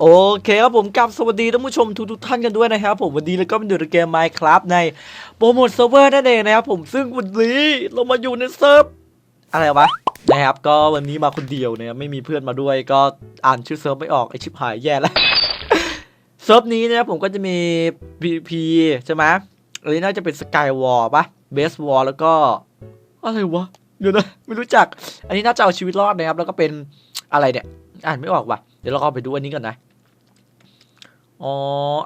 โอเคครับผมกับสวัสดีท่านผู้ชมทุกทุกท่านกันด้วยนะครับผมวันนี้แล้วก็มาอยู่ในเกม Minecraft ในโปรโมทเซิร์ฟเวอร์นั่นเองนะครับผมซึ่งวันนี้เรามาอยู่ในเซิร์ฟอะไรวะนะครับก็วันนี้มาคนเดียวนะครับไม่มีเพื่อนมาด้วยก็อ่านชื่อเซิร์ฟไม่ออกไอชิบหายแย่แล้วเซิร์ฟนี้นะครับผมก็จะมี PVP ใช่ไหมอันนี้น่าจะเป็นสกายวอลปะเบสวอลแล้วก็อะไรวะเดี๋ยวนะไม่รู้จัก อันนี้น่าจะเอาชีวิตรอดนะครับแล้วก็เป็นอะไรเนี่ยอ่านไม่ออกว่ะ ดี๋ยวเราเอาไปดูอันนี้ก่อนนะ อ๋อ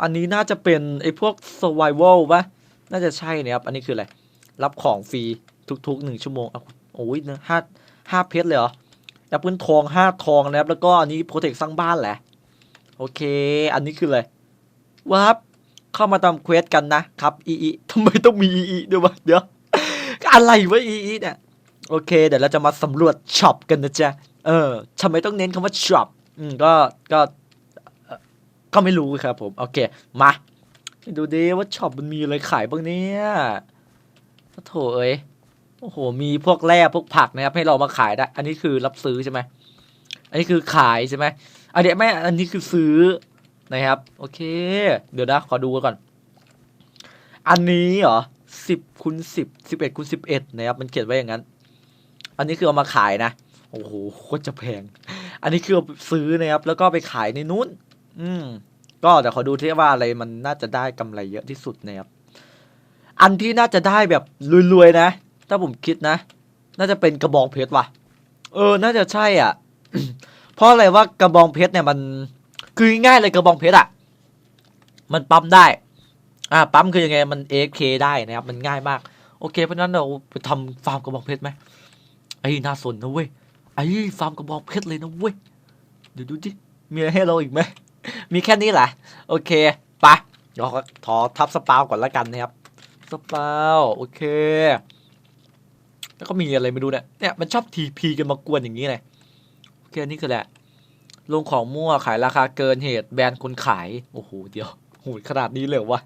อันนี้น่าจะเป็นไอ้พวก survival ปะน่าจะใช่นะครับ อันนี้คืออะไร รับของฟรีทุกๆหนึ่งชั่วโมงอะโอ้ยนะห้าห้าเพชรเลยเหรอแอปเปิลทองห้าทองนะครับ แล้วก็อันนี้โปรเทคสร้างบ้านแหละ โอเค อันนี้คืออะไรวับเข้ามาทำเควสกันนะครับ อีอีทำไมต้องมีอีอีด้วยวะเดี๋ยว อะไรวะอีอีเนี่ย โอเค เดี๋ยวเราจะมาสำรวจช็อปกันนะจ๊ะ เออทำไมต้องเน้นคำว่าช็อป อืมก็ก็ก็ไม่รู้ครับผมโอเคมาดูดิว่าช็อปมันมีอะไรขายบ้างเนี่ยโถเอ้ยโอ้โห มีพวกแร่พวกผักนะครับให้เรามาขายได้ อันนี้คือรับซื้อใช่ไหมอันนี้คือขายใช่ไหมอันเนี้ยไม่อันนี้คือซื้อนะครับ โอเค เดี๋ยวนะขอดูก่อน อันนี้เหรอสิบคูณสิบสิบเอ็ดคูณสิบเอ็ดนะครับ มันเขียนไว้อย่างนั้น อันนี้คือเอามาขายนะ โอ้โหโคตรจะแพง อันนี้คือซื้อนะครับแล้วก็ไปขายในนู้น อืม ก็เดี๋ยวขอดูที่ว่าอะไรมันน่าจะได้กำไรเยอะที่สุดนะครับอันที่น่าจะได้แบบรวยๆนะ ถ้าผมคิดนะ น่าจะเป็นกระบองเพชรว่ะ เออ น่าจะใช่อะ เพราะอะไรว่ากระบองเพชรเนี่ยมัน คือง่ายเลยกระบองเพชรอะ มันปั๊มได้ อ่า ปั๊มคือยังไง มัน AFK ได้นะครับ มันง่ายมาก โอเค เพราะนั้นเราไปทำฟาร์มกระบองเพชรไหมไอ้น่าสนนะเว้ย ไอ้ฟาร์มกระบองเพชรเลยนะเว้ยเดี๋ยวดูดิมีอะไรให้เราอีกไหมมีแค่นี้แหละโอเคไปะเดี๋ยวขอขอทับสปาวก่อนละกันนะครับสปาวโอเค แล้วก็มีอะไรไม่รู้เนี่ยเนี่ยมันชอบทีพีกันมากวนอย่างนี้เลยโอเคนี่คือแหละลงของมั่วขายราคาเกินเหตุแบรนด์คนขาย โอ้โหเดี๋ยวโหดขนาดนี้เลยวะ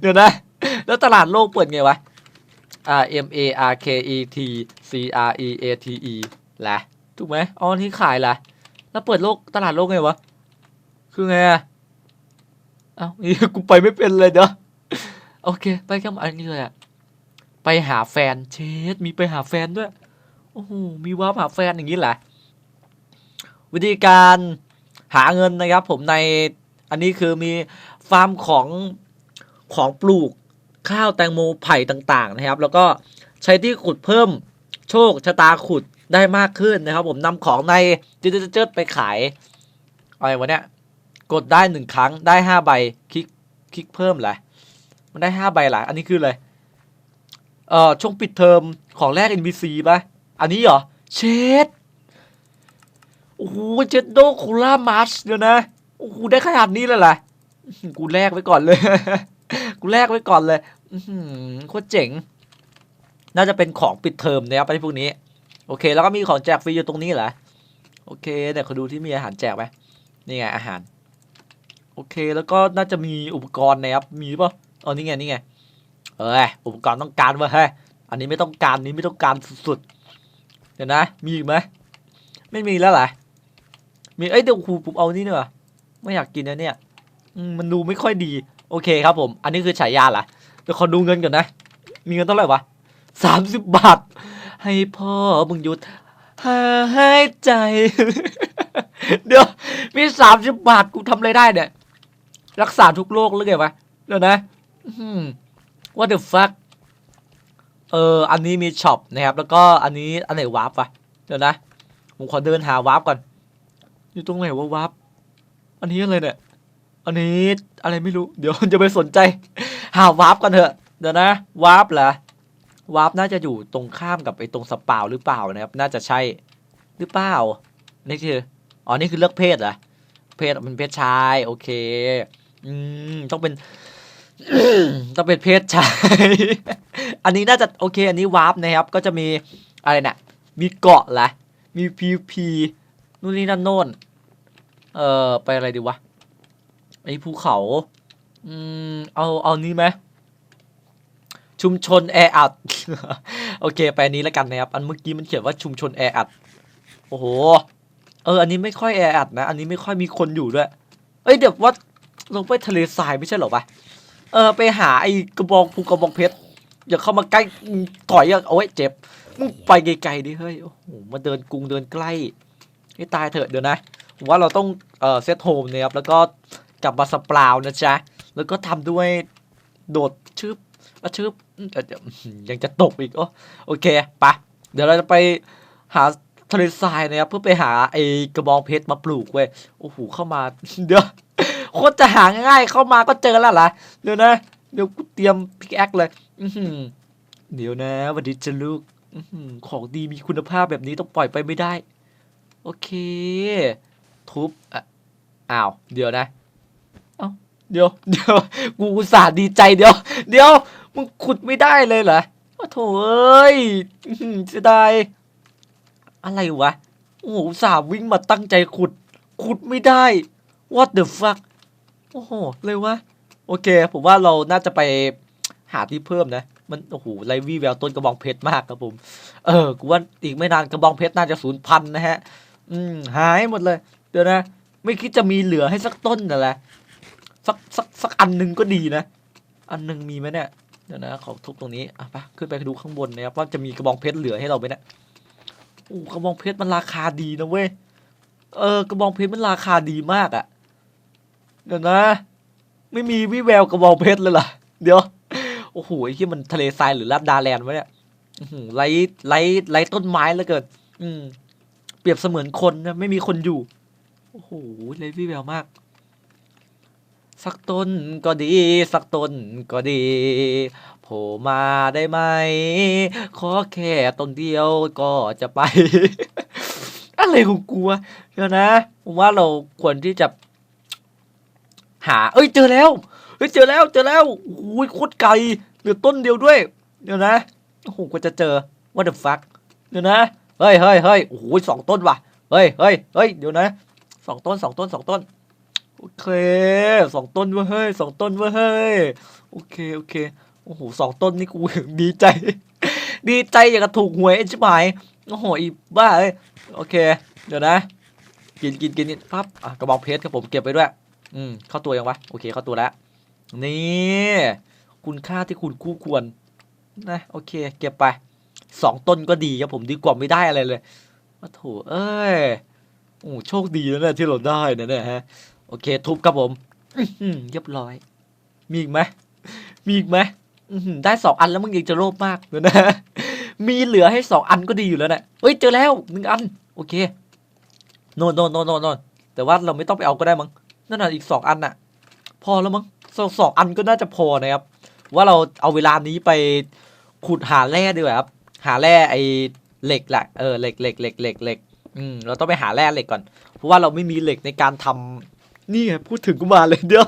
เดี๋ยวนะ แล้วตลาดโลกเปิดไงวะ R M A R K E T C R E A T E แหละ ถูกไหมอ๋อนี่ขายแหละแล้วเปิดโลกตลาดโลกไงวะ คือไงอะเอ้านี่กูไปไม่เป็นเลยเด้อโอเค ไปกันอันนี้เลยอะไปหาแฟนเชดมีไปหาแฟนด้วย โอ้โห มีว้าหาแฟนอย่างนี้แหละ วิธีการหาเงินนะครับ ผมในอันนี้คือมีฟาร์มของของปลูกข้าวแตงโมไผ่ต่าง ๆ นะครับ แล้วก็ใช้ที่ขุดเพิ่มโชคชะตาขุด ได้มากขึ้นนะครับ ผมนำของในจืดๆๆไปขายอะไรวะเนี่ยกดได้หนึ่งครั้งได้ห้าใบคลิกคลิกเพิ่มแหละมันได้ห้าใบหละอันนี้คืออะไรเอ่อช่วงปิดเทอมของแรก NPC ป่ะ อันนี้เหรอ เชดโอ้โหเจดโดคูล่ามาร์ชเดี๋ยวนะโอ้โหได้ขนาดนี้เลยเหรออื้อหือกูแลกไว้ก่อนเลย กูแลกไว้ก่อนเลยหือโคตรเจ๋ง น่าจะเป็นของปิดเทอมนะครับไอ้พวกนี้ โอเค แล้วก็มีของแจกฟรีอยู่ตรงนี้เหรอโอเคเดี๋ยวขอดูที่มีอาหารแจกไหมนี่ไงอาหาร โอเคแล้วก็น่าจะมีอุปกรณ์นะครับมีป่ะอ๋อนี่ไงนี่ไงเอ้ยอุปกรณ์ต้องการว้ยเฮ้ยอันนี้ไม่ต้องการนี้ไม่ต้องการสุดๆเดี๋ยวนะ มีอีกไหมไม่มีแล้วเหรอมีเอ้ยเดี๋ยวครูผมเอานี่เนอะไม่อยากกินนะเนี่ยมมันดูไม่ค่อยดี โอเคครับผม อันนี้คือฉายาเหรอเดี๋ยวขอดูเงินก่อนนะ มีเงินเท่าไหร่วะสามสิบบาท ให้พ่อมึงหยุดหายใจ เดี๋ยว มีสามสิบบาทกูทำอะไรได้เนี่ย รักษาทุกโรคหรือไงวะเดี๋ยวนะอืม what the fuck เออ อันนี้มีช็อปนะครับ แล้วก็อันนี้อันไหนวาร์ปวะเดี๋ยวนะ ผมขอเดินหาวาร์ปก่อน อยู่ตรงไหนวะวาร์ปอันนี้อะไรเนี่ย อันนี้อะไรไม่รู้ เดี๋ยวจะไปสนใจ หาวาร์ปกันเถอะ เดี๋ยวนะ วาร์ปเหรอ วาร์ปน่าจะอยู่ตรงข้ามกับไอ้ตรงสปาวหรือเปล่านะครับ น่าจะใช่หรือเปล่า นี่คือ อ๋อ นี่คือเลือกเพศเหรอ เพศมันเพศชาย โอเค อืม ต้องเป็น ต้องเป็นเพศชาย อันนี้น่าจะโอเค อันนี้วาร์ปนะครับ ก็จะมีอะไรเนี่ยมีเกาะละมีพีพีนู่นนี่นั่นโน่น เอ่อ ไปอะไรดีวะ ไอ้ภูเขา อืม เอา เอานี้ไหม ชุมชนแออัด โอเค ไปอันนี้แล้วกันนะครับ อันเมื่อกี้มันเขียนว่าชุมชนแออัด โอ้โห เออ อันนี้ไม่ค่อยแออัดนะ อันนี้ไม่ค่อยมีคนอยู่ด้วย เอ้ย เดี๋ยวว่าลงไปทะเลทรายไม่ใช่เหรอวะเออ ไปหาไอ้กระบองภูกระบองเพชร อย่าเข้ามาใกล้อืมถอยอะเอาไว้เจ็บ มึงไปไกลๆดิ เฮ้ย โอ้โห มาเดินกรุงเดินใกล้ให้ตายเถอะเดี๋ยวนะผมว่าเราต้อง เอ่อ เซตโฮมเนี่ยครับ แล้วก็กลับมาสปราวนะจ๊ะ แล้วก็ทำด้วยโดดชึบอะชึบ ยังจะตกอีกโอโอเคไปะเดี๋ยวเราจะไปหาทะเลทรายนะครับเพื่อไปหาไอ้กระบองเพชรมาปลูกเว้ยโอ้โหเข้ามา เดี๋ยวโคตรจะหาง่ายเข้ามาก็เจอแล้วล่ะเดี๋ยวนะเดี๋ยวกูเตรียมพิกแอคเลยเดี๋ยวนะวันนี้จะลูกของดีมีคุณภาพแบบนี้ต้องปล่อยไปไม่ได้ โอเค ทุบอะอ้าวเดี๋ยวนะเอ้าเดี๋ยวเดี๋ยวกูอุตส่าห์ดีใจเดี๋ยว เดี๋ยว มึงขุดไม่ได้เลยเหรอโอ้โถเอ้ยเสียดายอะไรวะ โอ้โหสาห์วิ่งมาตั้งใจขุด ขุดไม่ได้ what the fuck โอ้โห เลยวะ โอเค ผมว่าเราน่าจะไปหาที่เพิ่มนะ มันโอ้โหไรวี่แววต้นกระบองเพชรมากครับผม เออ กูว่าอีกไม่นานกระบองเพชรน่าจะสูญพันธุ์นะฮะ อืม หายหมดเลย เดี๋ยวนะ ไม่คิดจะมีเหลือให้สักต้นน่ะแหละ สักสักสักอันหนึ่งก็ดีนะ อันหนึ่งมีไหมเนี่ย เดี๋ยวนะขอทุบตรงนี้อะไปะขึ้นไปดูข้างบนนะครับว่าจะมีกระบองเพชรเหลือให้เราไหมนี่ยโอ้กระบองเพชรมันราคาดีนะเว้ยเออกระบองเพชรมันราคาดีมากอะเดี๋ยวนะ ไม่มีวิแววกระบองเพชรเลยล่ะ เดี๋ยวโอ้โหไอ้ที่มันทะเลทรายหรือลาดดาแลนด์วะเนี่ยไร้ไร้ไร้ต้นไม้แล้วเกินอืม เปรียบเสมือนคนนะไม่มีคนอยู่ โอ้โหไร้วิแววมาก สักต้นก็ดี สักต้นก็ดีโผล่มาได้ไหม ขอแค่ต้นเดียวก็จะไป อะไรของกูวะเดี๋ยวนะ ผมว่าเราควรที่จะ หา เอ้ยเจอแล้วเฮ้ยเจอแล้วเจอแล้วโอ้ยโคตรไกลเหลือต้นเดียวด้วย เดี๋ยวนะโอ้โหกว่าจะเจอ what the fuck เดี๋ยวนะเฮ้ยเฮ้ยเฮ้ยโอ้โหสองต้นว่ะเฮ้ยเฮ้ยเฮ้ยเดี๋ยวนะสองต้นสองต้นสองต้น โอเคสองต้นเว้ยเฮ้ยสองต้นเว้ยเฮ้ยโอเคโอเคโอ้โหสองต้นนี่กูดีใจ ดีใจอย่างกับถูกหวยไอ้ชิบหายโอ้โหอีบ้าเอ้ยโอเค เดี๋ยวนะ กินกินกินกินปั๊บอะกระบอกเพชรครับผมเก็บไปด้วย อืมเข้าตัวยังวะโอเคเข้าตัวแล้วนี่คุณค่าที่คุณคู่ควรนะโอเค เก็บไปสองต้นก็ดีครับผมดีกว่าไม่ได้อะไรเลยมาโถเอ้ยโอ้โชคดีแล้วเนี่ยที่เราได้นะเนี่ยฮะ โอเค ทุบครับผมเรียบร้อย มีอีกไหมมีอีกไหมได้สองอันแล้วมึงยังจะโลภมากเลยนะ มีเหลือให้สองอันก็ดีอยู่แล้วนะเฮ้ยเจอแล้วหนึ่งอัน โอเคโน่นโน่นโน่นโน่นน่นแต่ว่าเราไม่ต้องไปเอาก็ได้มั้งนั่นน่ะอีกสองอันน่ะ พอแล้วมั้งสองสองอันก็น่าจะพอนะครับ ว่าเราเอาเวลานี้ไปขุดหาแร่ดีกว่าครับ หาแร่ไอ้เหล็กแหละเออเหล็กเหล็กเหล็กเหล็กเหล็กอืมเราต้องไปหาแร่เหล็กก่อน เพราะว่าเราไม่มีเหล็กในการทำ นี่ไงพูดถึงกูมาเลยเดี๋ยว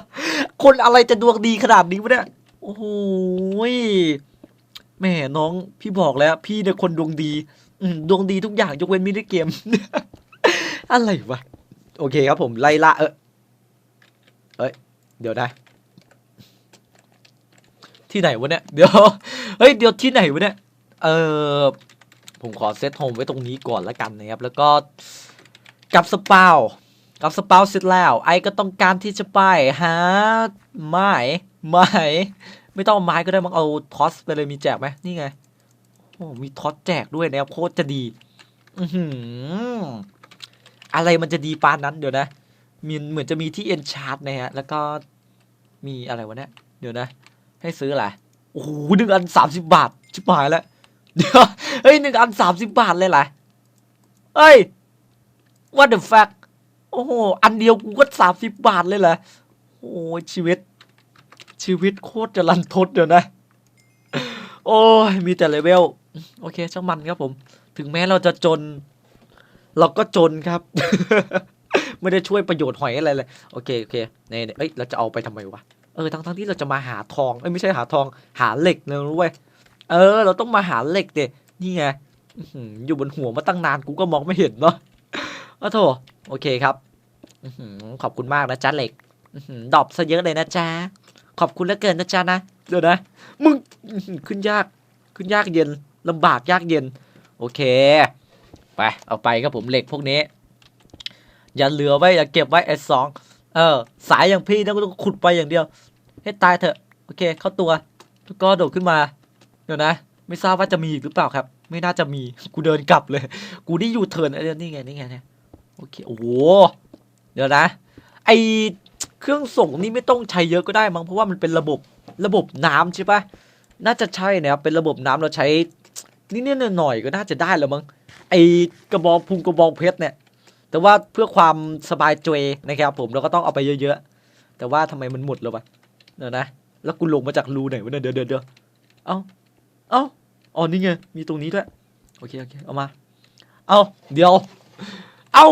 คนอะไรจะดวงดีขนาดนี้วะเนี่ย โอ้โหยแหม่น้องพี่บอกแล้ว พี่เนี่ยคนดวงดี อืดวงดีทุกอย่างยกเว้นมินิเกม อะไรวะ โอเคครับผมไล่ละเออเอ้ย เดี๋ยวนะที่ไหนวะเนี่ย เดี๋ยว เฮ้ย เดี๋ยวที่ไหนวะเนี่ย เออผมขอเซตโฮมไว้ตรงนี้ก่อนละกันนะครับ แล้วก็กับสปาว กับสปาวเสร็จแล้ว ไอ้ก็ต้องการที่จะไปหาไม้ไม้ไม่ต้องเอาไม้ก็ได้มั้งเอาทอสไปเลยมีแจกไหมนี่ไงโอ้มีทอสแจกด้วยนะครับโคตรจะดีอือหืออะไรมันจะดีปานนั้นเดี๋ยวนะมีเหมือนจะมีที่เอ็นชาร์ดนะฮะแล้วก็มีอะไรวะเนี่ยเดี๋ยวนะ ให้ซื้ออะไรโอ้โหหนึ่งอันสามสิบบาทชิบหายแล้วเดี๋ยวเฮ้ยหนึ่งอันสามสิบบาทเลยเหรอเฮ้ย what the fuck โอ้โห อันเดียวกูก็สามสิบบาทเลยเหรอ โอ้ยชีวิต ชีวิตโคตรจะรันทดเดี๋ยวนะ โอ้ย มีแต่เลเวล โอเคช่างมันครับผม ถึงแม้เราจะจน เราก็จนครับ ไม่ได้ช่วยประโยชน์หอยอะไรเลย โอเค โอเคเนี่ยเนี่ยเอ้ย เราจะเอาไปทำไมวะ เออ ทั้งทั้งที่เราจะมาหาทอง เอ้ย ไม่ใช่หาทอง หาเหล็กเลยรู้ไว้เออ เราต้องมาหาเหล็กเดนี่ไงอื้อหืออยู่บนหัวมาตั้งนาน กูก็มองไม่เห็นเนาะอ้าวโถ โอเคครับขอบคุณมากนะจ๊ะเหล็กดอปซะเยอะเลยนะจ๊ะ ขอบคุณเหลือเกินนะจ๊ะนะ เดี๋ยวนะ มึงขึ้นยาก ขึ้นยากเย็นลำบากยากเย็น โอเค ไป เอาไปครับผมเหล็กพวกนี้ อย่าเหลือไว้ อย่าเก็บไว้ไอ้สอง เออ สายอย่างพี่นะก็ต้องขุดไปอย่างเดียว ให้ตายเถอะ โอเค เข้าตัวแล้วก็โดดขึ้นมา เดี๋ยวนะ ไม่ทราบว่าจะมีอีกหรือเปล่าครับ ไม่น่าจะมี กูเดินกลับเลย กูได้ยูเทิร์นอ้เรื่องนี่ไง นี่ไงเนี่ย โอเค โอ้โห เดี๋ยวนะ ไอเครื่องส่งนี่ไม่ต้องใช้เยอะก็ได้มั้ง เพราะว่ามันเป็นระบบระบบน้ำใช่ปะน่าจะใช่นะครับ เป็นระบบน้ำเราใช้นิดๆหน่อยๆก็น่าจะได้แล้วมั้ง ไอกระบองพุงกระบองเพชรเนี่ย แต่ว่าเพื่อความสบายใจนะครับผมเราก็ต้องเอาไปเยอะๆ แต่ว่าทำไมมันหมดแล้ววะ เดี๋ยวนะ แล้วกูลงมาจากรูไหนวะเนี่ยเดี๋ยวเดี๋ยวเดี๋ยวเอ้า เอ้า อ๋อนี่ไง มีตรงนี้ด้วย โอเคโอเค เอามา เอาเดี๋ยว เอา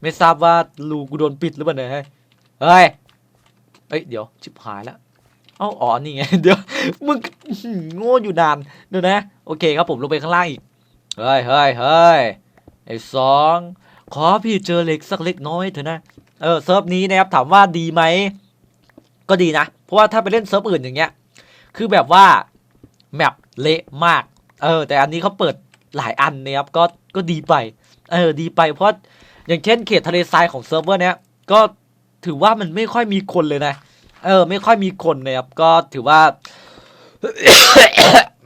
ไม่ทราบว่ารูกูโดนปิดหรือเปล่าเนี่ยเฮ้ยเฮ้ยเอ้ยเดี๋ยวชิบหายแล้วเอ้าอ๋อนี่ไงเดี๋ยวมึงโง่อยู่นานเดี๋ยวนะ โอเคครับผมลงไปข้างล่างอีกเฮ้ยเฮ้ยเฮ้ยไอ้สองขอพี่เจอเหล็กสักเล็กน้อยเถอะนะเออเซิร์ฟนี้นะครับถามว่าดีไหมก็ดีนะ เพราะว่าถ้าไปเล่นเซิร์ฟอื่นอย่างเงี้ย คือแบบว่าแมปเละมาก เออ แต่อันนี้เขาเปิดหลายอันนะครับก็ก็ดีไป เออดีไปเพราะอย่างเช่นเขตทะเลทรายของเซิร์ฟเวอร์เนี้ยก็ถือว่ามันไม่ค่อยมีคนเลยนะ เออ ไม่ค่อยมีคนนะครับ ก็ถือว่า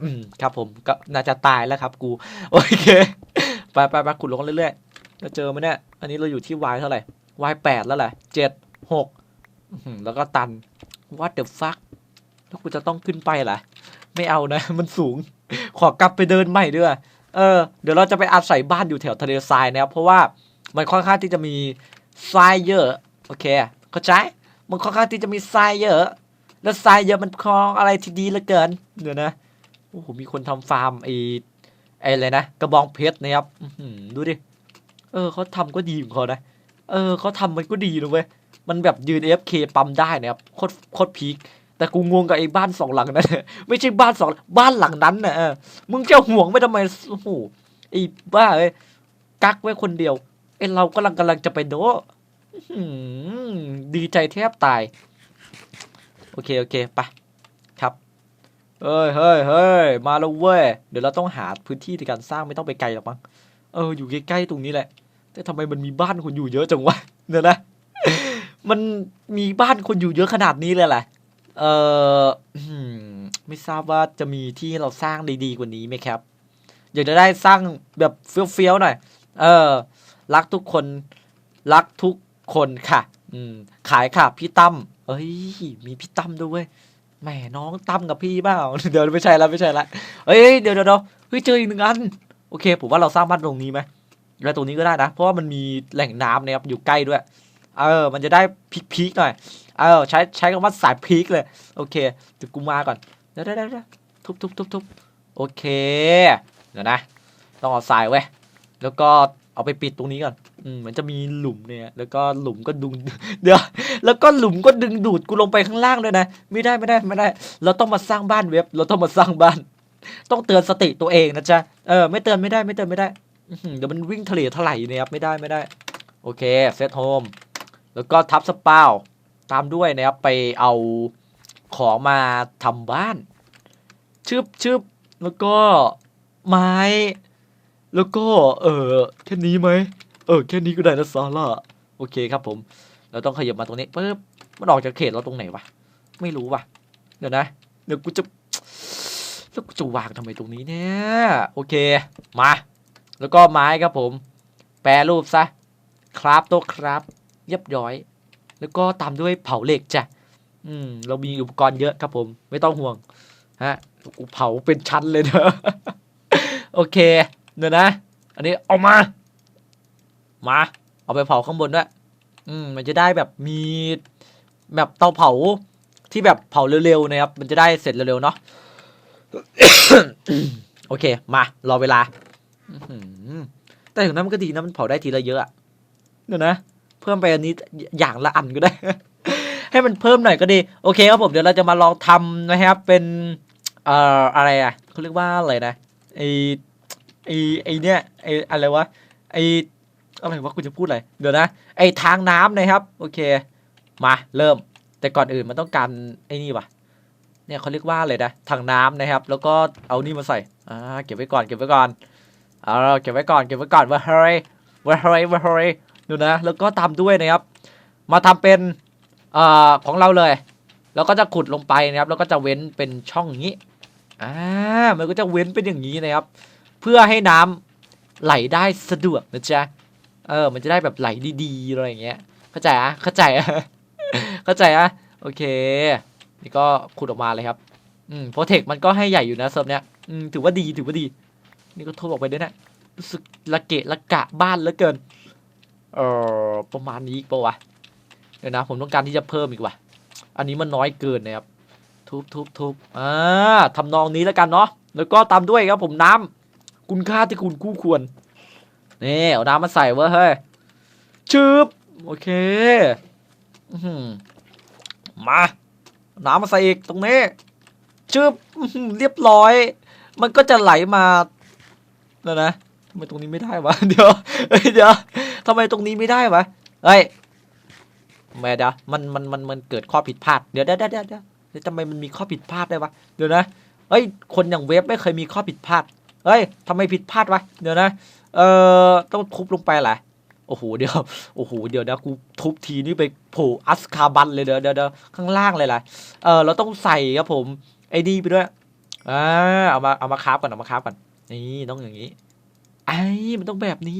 อืมครับผมก็น่าจะตายแล้วครับ กู โอเคไปไปไปขุดลงเรื่อยๆจะเจอไหมเนี่ย อันนี้เราอยู่ที่ y เท่าไหร่ y แปดแล้วแหละเจ็ดหกแล้วก็ตัน what the fuck แล้วกูจะต้องขึ้นไปเหรอไม่เอานะ มันสูง ขอกลับไปเดินใหม่ด้วย เออเดี๋ยวเราจะไปอาศัยบ้านอยู่แถวทะเลทรายนะครับเพราะว่ามันค่อนข้างที่จะมีทรายเยอะโอเคเข้าใจมันค่อนข้างที่จะมีทรายเยอะ แล้วทรายเยอะมันคลองอะไรที่ดีเหลือเกินเดี๋ยวนะโอ้โหมีคนทำฟาร์มไอ้ไอ้อะไรนะกระบองเพชรนะครับอืดูดิเออเขาทำก็ดีของเขานะเออเขาทำมันก็ดีนะเว้ยมันแบบยืน AFK ปั๊มได้นะครับโคตรโคตรพีค แต่กูงงกับไอ้บ้านสองหลังนั้นไม่ใช่บ้านสองบ้านหลังนั้นนะมึงจะห่วงไม่ทำไมโอ้โหไอ้บ้าเอ้ยกักไว้คนเดียวไอ้เรากำลังกำลังจะไปโดดีใจแทบตาย โอเค โอเคไปครับเฮ้ยเฮ้ยเฮ้ยมาแล้วเว้ยเดี๋ยวเราต้องหาพื้นที่ในการสร้างไม่ต้องไปไกลหรอกมั้งเอออยู่ใกล้ๆตรงนี้แหละ แต่ทำไมมันมีบ้านคนอยู่เยอะจังวะเนี่ยนะมันมีบ้านคนอยู่เยอะขนาดนี้เลยแหละ เออไม่ทราบว่าจะมีที่เราสร้างดีๆกว่านี้ไหมครับ อยากจะได้สร้างแบบเฟี้ยวๆหน่อย เออ รักทุกคน รักทุกคนค่ะ อืม ขายค่ะ พี่ตั้ม เอ้ย มีพี่ตั้มด้วยแหมน้องตั้มกับพี่เปล่า เดี๋ยวไม่ใช่แล้วไม่ใช่ละเฮ้ยเดี๋ยวเดี๋ยวเดี๋ยวเฮ้ยเจออีกหนึ่งอัน โอเค ผมว่าเราสร้างบ้านตรงนี้ไหมแล้วตรงนี้ก็ได้นะ เพราะว่ามันมีแหล่งน้ำนะครับอยู่ใกล้ด้วย เออ มันจะได้พีคๆหน่อย เออใช้ใช้คำว่าสายพีคเลย โอเคเดี๋ยวกูมาก่อนเดี๋ยวเดี๋ยวเดี๋ยวทุบทุบทุบทุบโอเค เดี๋ยวนะ ต้องเอาทรายไว้ แล้วก็เอาไปปิดตรงนี้ก่อน อืมมันจะมีหลุมเนี่ย แล้วก็หลุมก็ดึง เดี๋ยว แล้วก็หลุมก็ดึงดูดกูลงไปข้างล่างด้วยนะ ไม่ได้ไม่ได้ไม่ได้ เราต้องมาสร้างบ้านเว็บ เราต้องมาสร้างบ้าน ต้องเตือนสติตัวเองนะจ๊ะ เออ ไม่เตือนไม่ได้ไม่เตือนไม่ได้ เดี๋ยวมันวิ่งทะเลถลายเนะครับ ไม่ได้ไม่ได้ โอเค เซตโฮม แล้วก็ทับสปาว ตามด้วยนะครับไปเอาของมาทำบ้านชึบชึบแล้วก็ไม้ แล้วก็เออแค่นี้ไหมเออแค่นี้ก็ได้นะซาร่าโอเคครับผม เราต้องขยับมาตรงนี้ปึ๊บมันออกจากเขตเราตรงไหนวะไม่รู้วะเดี๋ยวนะเดี๋ยวกูจะแล้วกูจะวางทำไมตรงนี้เนี่ยโอเคมา แล้วก็ไม้ครับผม แปรรูปซะ ครับโต๊ะครับเรียบร้อย แล้วก็ตามด้วยเผาเหล็กจ้ะอืมเรามีอุปกรณ์เยอะครับผม ไม่ต้องห่วงฮะเผาเป็นชั้นเลยเนอะโอเคเดี๋ยวนะ อันนี้เอามา มา เอาไปเผาข้างบนด้วยอืมมันจะได้แบบมีแบบเตาเผาที่แบบเผาเร็วๆนะครับ มันจะได้เสร็จเร็วๆเนาะโอเค มารอเวลาอแต่ถึงนั้นมันก็ดีนะมันเผาได้ทีละเยอะอะเดี๋ยวนะ เพิ่มไปอันนี้อย่างละอันก็ได้ ให้มันเพิ่มหน่อยก็ดี โอเคครับผมเดี๋ยวเราจะมาลองทำนะครับเป็นเอ่ออะไรอะเขาเรียกว่าอะไรนะไอไอไอเนี่ยไออะไรวะไออะไรวะคุณจะพูดอะไรเดี๋ยวนะ ไอทางน้ำนะครับ โอเค มาเริ่ม แต่ก่อนอื่นมันต้องการไอนี่วะเนี่ยเขาเรียกว่าอะไรนะทางน้ำนะครับ แล้วก็เอานี่มาใส่อ่าเก็บไว้ก่อนเก็บไว้ก่อนเอาเก็บไว้ก่อนเก็บไว้ก่อนว่าเฮ้ยว่าเฮ้ยว่าเฮ้ย ดูนะ แล้วก็ตามด้วยนะครับ มาทำเป็นอของเราเลย แล้วก็จะขุดลงไปนะครับ แล้วก็จะเว้นเป็นช่องนี้อ่ามันก็จะเว้นเป็นอย่างนี้นะครับ เพื่อให้น้ำไหลได้สะดวกนะจ๊ะเออ มันจะได้แบบไหลดีๆอะไรอย่างเงี้ย เข้าใจอะเข้าใจอะเข้าใจอะโอเค นี่ก็ขุดออกมาเลยครับ อืมโปรเทคมันก็ให้ใหญ่อยู่นะเซิร์ฟเนี้ย อืม ถือว่าดี ถือว่าดี นี่ก็โทรบอกไปด้วยนะ รู้สึกละเกะละกะบ้านเหลือเกิน เออประมาณนี้อีกปะวะเดี๋ยวนะ ผมต้องการที่จะเพิ่มอีกว่ะ อันนี้มันน้อยเกินนะครับ ทุบทุบทุบอ่าทำนองนี้แล้วกันเนาะแล้วก็ตามด้วยครับผมน้ำคุณค่าที่คุณคู่ควรนี่เอาน้ำมาใส่เว้ยเฮ้ยชืบโอเคอืมา น้ำมาใส่อีกตรงนี้ชืบเรียบร้อย มันก็จะไหลมาแล้วนะทำไมตรงนี้ไม่ได้วะเดี๋ยวเดี๋ยว ทำไมตรงนี้ไม่ได้วะเฮ้ยแม่เดี๋ยวมันมันมันมันเกิดข้อผิดพลาดเดี๋ยวเดี๋ยวเดี๋ยวเดี๋ยวเดี๋ยวทำไมมันมีข้อผิดพลาดได้วะเดี๋ยวนะเฮ้ยคนอย่างเวฟไม่เคยมีข้อผิดพลาดเฮ้ยทำไมผิดพลาดวะเดี๋ยวนะเอ่อต้องทุบลงไปแหละโอ้โหเดี๋ยวโอ้โหเดี๋ยวนะกูทุบทีนี่ไปโผล่อัสคาบันเลยเดี๋ยวเดี๋ยวเดี๋ยวข้างล่างเลยล่ะเออเราต้องใส่ครับผมไอ้นี่ไปด้วยอ่าเอามาเอามาคราฟก่อนเอามาคราฟก่อนนี่ต้องอย่างนี้ไอ้มันต้องแบบนี้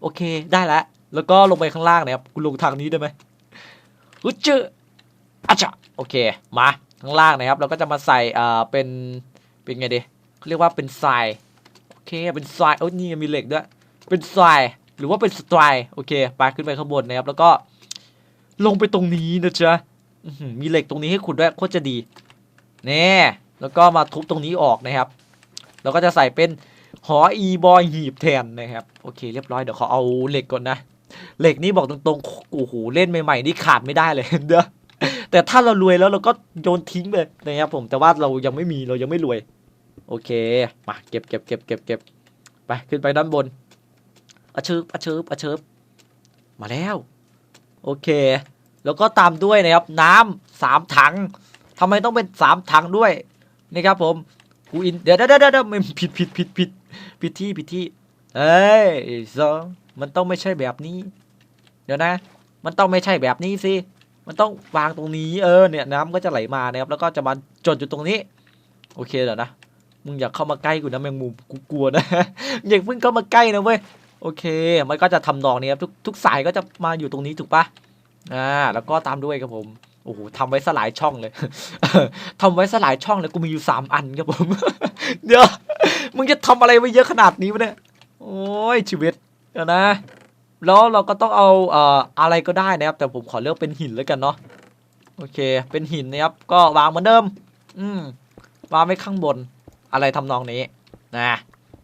โอเคได้แล้วแล้วก็ลงไปข้างล่างนะครับกูลงทางนี้ได้ไหมฮึจืออาจจะโอเคมาข้างล่างนะครับ เราก็จะมาใส่อ่าเป็นเป็นไงดีเขาเรียกว่าเป็นทรายโอเคเป็นทรายโอ้ยนี่มีเหล็กด้วยเป็นทรายหรือว่าเป็นสไตร์โอเคไปขึ้นไปข้างบนนะครับ แล้วก็ลงไปตรงนี้นะจ๊ะมีเหล็กตรงนี้ให้ขุดด้วยโคตรจะดีแน่แล้วก็มาทุบตรงนี้ออกนะครับแล้วก็จะใส่เป็น หออีบอยหีบแทนนะครับ โอเคเรียบร้อยเดี๋ยวขอเอาเหล็กก่อนนะ เหล็กนี่บอกตรงๆโอ้โหเล่นใหม่ๆนี่ขาดไม่ได้เลยเด้อแต่ถ้าเรารวยแล้วเราก็โยนทิ้งไปนะครับผมแต่ว่าเรายังไม่มีเรายังไม่รวย โอเคมาเก็บเก็บเก็บเก็บเก็บไปขึ้นไปด้านบนอาเชิบอาเชิบอาเชิบมาแล้ว โอเค แล้วก็ตามด้วยนะครับน้ำสามถังทำไมต้องเป็นสามถังด้วยนะครับผมกูอินเดี๋ยวเดี๋ยวเดี๋ยวเดี๋ยวมันผิดผิดผิดผิด ผิดที่ผิดที่เอ้ยซอมันต้องไม่ใช่แบบนี้ เดี๋ยวนะ มันต้องไม่ใช่แบบนี้สิ มันต้องวางตรงนี้เออเนี่ยน้ำก็จะไหลมานะครับแล้วก็จะมาจดอยู่ตรงนี้ โอเคเดี๋ยวนะมึงอย่าเข้ามาใกล้กูนะแมงมุมกูกลัวนะอย่าเพิ่งเข้ามาใกล้นะเว้ยโอเค มันก็จะทำนองนี้ครับทุกทุกสายก็จะมาอยู่ตรงนี้ถูกปะอ่าแล้วก็ตามด้วยครับผม โอ้โหทำไว้สลายช่องเลยทำไว้สลายช่องเลยกูมีอยู่สามอันครับผมเดี๋ยวมึงจะทำอะไรไว้เยอะขนาดนี้วะเนี่ย โอ้ยชีวิตเดี๋ยวนะ แล้วเราก็ต้องเอาเอ่ออะไรก็ได้นะครับ แต่ผมขอเลือกเป็นหินแล้วกันเนาะ โอเค เป็นหินนะครับ ก็วางเหมือนเดิม อืมวางไว้ข้างบน อะไรทำนองนี้ นะ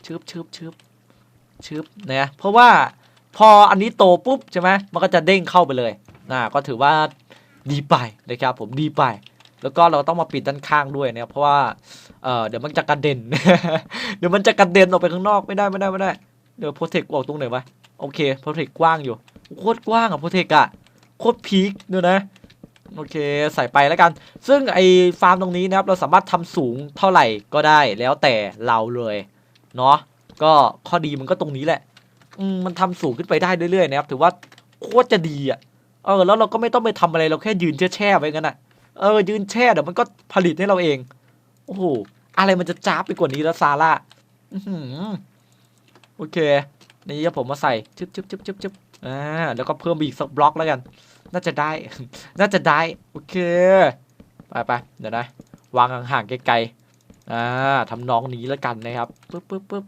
ชึบชึบชึบชึบนะเพราะว่าพออันนี้โตปุ๊บใช่ไหมมันก็จะเด้งเข้าไปเลยนะก็ถือว่า ดีไปนะครับผมดีไป แล้วก็เราต้องมาปิดด้านข้างด้วยนะครับเพราะว่าเเดี๋ยวมันจะกระเด็น เดี๋ยวมันจะกระเด็นออกไปข้างนอกไม่ได้ไม่ได้ไม่ได้เดี๋ยวโปรเทคออกตรงไหนวะโอเคโปรเทคกว้างอยู่โคตรกว้างอะโปรเทคอะโคตรพีคดูนะโอเคใส่ไปแล้วกัน ซึ่งไอฟาร์มตรงนี้นะครับเราสามารถทำสูงเท่าไหร่ก็ได้แล้วแต่เราเลยเนาะก็ข้อดีมันก็ตรงนี้แหละอืมมันทำสูงขึ้นไปได้เรื่อยๆนะครับถือว่าโคตรจะดีอะ เออแล้วเราก็ไม่ต้องไปทำอะไรเราแค่ยืนแช่ๆไว้กันน่ะเออยืนแช่เดี๋ยวมันก็ผลิตให้เราเอง โอ้โหอะไรมันจะจ้าไปกว่านี้แล้วซาร่าโอเค นี่ผมมาใส่ชึบชึบชึบชึบชึบอ่าแล้วก็เพิ่มอีกสักบล็อกแล้วกัน น่าจะได้ น่าจะได้ โอเค ไปไปเดี๋ยวนะ วางห่างๆไกลๆอ่าทำนองนี้แล้วกันนะครับ ปึ๊บปึ๊บปึ๊บ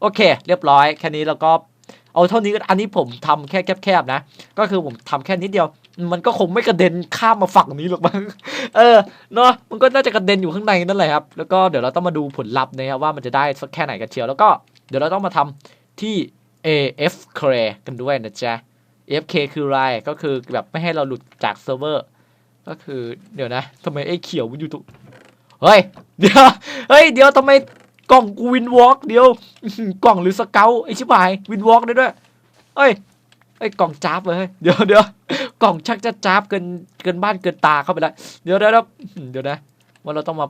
โอเค เรียบร้อย แค่นี้เราก็ เอาเท่านี้ก็อันนี้ผมทำแค่แคบๆนะ ก็คือผมทำแค่นิดเดียว มันก็คงไม่กระเด็นข้ามมาฝั่งนี้หรอกมั้งเออเนาะมันก็น่าจะกระเด็นอยู่ข้างในนั่นแหละครับ แล้วก็เดี๋ยวเราต้องมาดูผลลัพธ์นะครับว่ามันจะได้สักแค่ไหนกันเชียวแล้วก็เดี๋ยวเราต้องมาทำที่ AFK กันด้วยนะจ๊ะ AFK คืออะไรก็คือแบบไม่ให้เราหลุดจากเซิร์ฟเวอร์ก็คือเดี๋ยวนะทำไมไอ้เขียวมันอยู่ตรงเฮ้ยเดี๋ยวเฮ้ยเดี๋ยวทำไม กล่องกูวินวอล์กเดียวกล่องหรือสเกลไอชิบหายวินวอล์กได้ด้วยเฮ้ยไอ้กล่องจ้าบเลยเดี๋ยวเดี๋ยวกล่องชักจะจ้าบเกินเกินบ้านเกินตาเข้าไปแล้วเดี๋ยวเดี๋ยวเดี๋ยวเดี๋ยวนะว่าเราต้องมา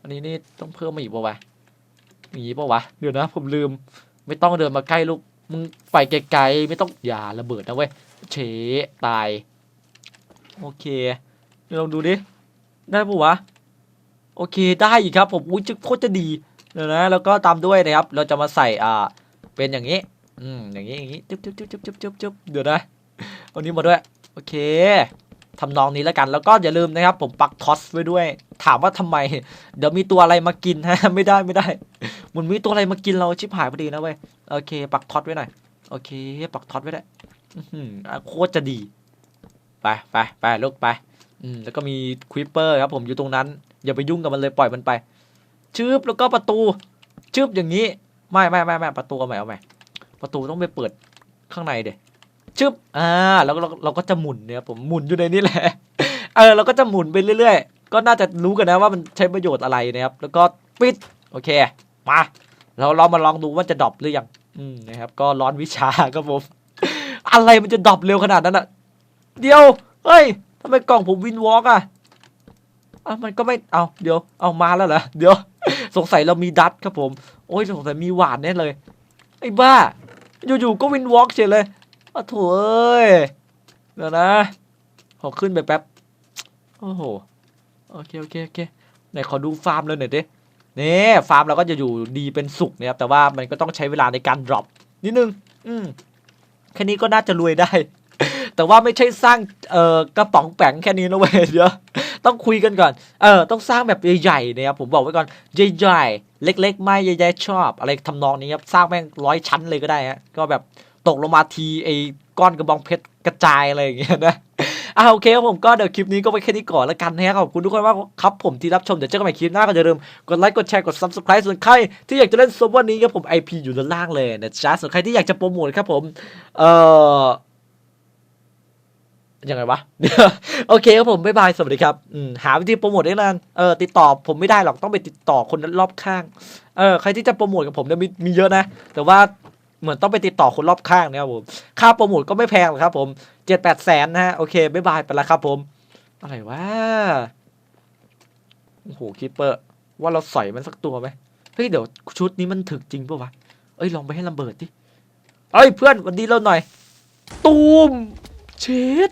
อันนี้นี่ต้องเพิ่มมาอีกป่าวะมีป่าวะเดี๋ยวนะ ผมลืม ไม่ต้องเดินมาใกล้ลูกมึงไปไกลๆไม่ต้องอย่าระเบิดนะเว้ยเฉตาย โอเคเดี๋ยวลองดูดิได้ปะวะ โอเคได้อีกครับผมอุ้ยจะโคตรจะดีเดี๋ยวนะแล้วก็ตามด้วยนะครับ เราจะมาใส่อ่าเป็นอย่างนี้อืมอย่างนี้อย่างนี้จุ๊บจุ๊บจุ๊บจุ๊บจุ๊บจุ๊บจุ๊บเดี๋ยวนะเอานี้มาด้วยโอเคทำนองนี้แล้วกันแล้วก็อย่าลืมนะครับ ผมปักทอสไว้ด้วย ถามว่าทำไม เดี๋ยวมีตัวอะไรมากินฮะไม่ได้ไม่ได้ มันมีตัวอะไรมากินเราชิบหายพอดีนะเว้ยโอเค ปักทอตไว้หน่อยโอเค ปักทอตไว้ได้อื้อหืออะโคตรจะดี ไปไปไปลุกไป อืมแล้วก็มีควิปเปอร์ครับผมอยู่ตรงนั้น อย่าไปยุ่งกับมันเลยปล่อยมันไปชืบแล้วก็ประตูชืบอย่างนี้ไม่ไม่ไม่ไม่ประตูเอาใหม่เอาใหม่ประตูต้องไปเปิดข้างในเด็ชึบอ่าแล้วเราเราก็จะหมุนเนี่ยผมหมุนอยู่ในนี้แหละเออเราก็จะหมุนไปเรื่อย ๆ ก็น่าจะรู้กันนะว่ามันใช้ประโยชน์อะไรนะครับ แล้วก็ปิดโอเคมาเราเรามาลองดูว่าจะดรอปหรือยังอืมนะครับ ก็ร้อนวิชาครับผมอะไรมันจะดรอปเร็วขนาดนั้นอะเดียวเฮ้ยทำไมกล่องผมวินวอล์กอะ อะมันก็ไม่เอาเดี๋ยวเอามาแล้วเหรอเดี๋ยวสงสัยเรามีดัตครับผม โอ้ยสงสัยมีหวานแน่เลย ไอ้บ้า อยู่ๆก็วินวอล์กเฉยเลยอ้โถเอ้ยเดี๋ยวนะขอขึ้นไปแป๊บโอ้โหโอเคโอเคโอเคไหนขอดูฟาร์มเลยหน่อยดินี่ฟาร์มเราก็จะอยู่ดีเป็นสุขนะครับแต่ว่ามันก็ต้องใช้เวลาในการดรอปนิดนึง อืมแค่นี้ก็น่าจะรวยได้ แต่ว่าไม่ใช่สร้างเอ่อกระป๋องแป๋งแค่นี้นะเว้ยเดี๋ยว ต้องคุยกันก่อน เออ ต้องสร้างแบบใหญ่ๆนะครับผมบอกไว้ก่อนใหญ่ๆเล็ก ๆ ไม่ใหญ่ๆชอบ อะไรทำนองนี้ครับสร้างแม่งร้อยชั้นเลยก็ได้ฮะก็แบบตกลงมาทีไอ้ก้อนกระบองเพชรกระจายอะไรอย่างเงี้ยนะอ่าโอเคครับผมก็เดี๋ยวคลิปนี้ก็ไปแค่นี้ก่อนแล้วกันนะครับขอบคุณทุกคนมากครับผมที่รับชมเดี๋ยวเจอกันใหม่คลิปหน้าก็อย่าลืมกดไลค์กดแชร์กด subscribe ส่วนใครที่อยากจะเล่นซับวันนี้ครับผม IP อยู่ด้านล่างเลยนะจ๊ะส่วนใครที่อยากจะโปรโมทครับผมเอ่อ ยังไงวะ โอเคครับผม บ๊ายบาย สวัสดีครับอืมหาวิธีโปรโมทได้นานเออติดต่อผมไม่ได้หรอกต้องไปติดต่อคนรอบข้างเออใครที่จะโปรโมทกับผมเนี่ยมีมีเยอะนะ แต่ว่าเหมือนต้องไปติดต่อคนรอบข้างนะครับผม ค่าโปรโมทก็ไม่แพงหรอกครับผมเจ็ดแปดแสนนะฮะโอเคบ๊ายบายไปแล้วครับผม อะไรวะโอ้โหคิปเปอร์ว่าเราใส่มันสักตัวไหมเฮ้ยเดี๋ยวชุดนี้มันถึกจริงปะวะเอ้ยลองไปให้ลำเบิดดิเอ้ยเพื่อนวันดีเราหน่อย ตูมเช็ด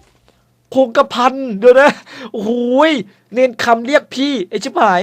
คงกระพันเดี๋ยวนะโอ้โหยเน้นคำเรียกพี่ไอชิบหาย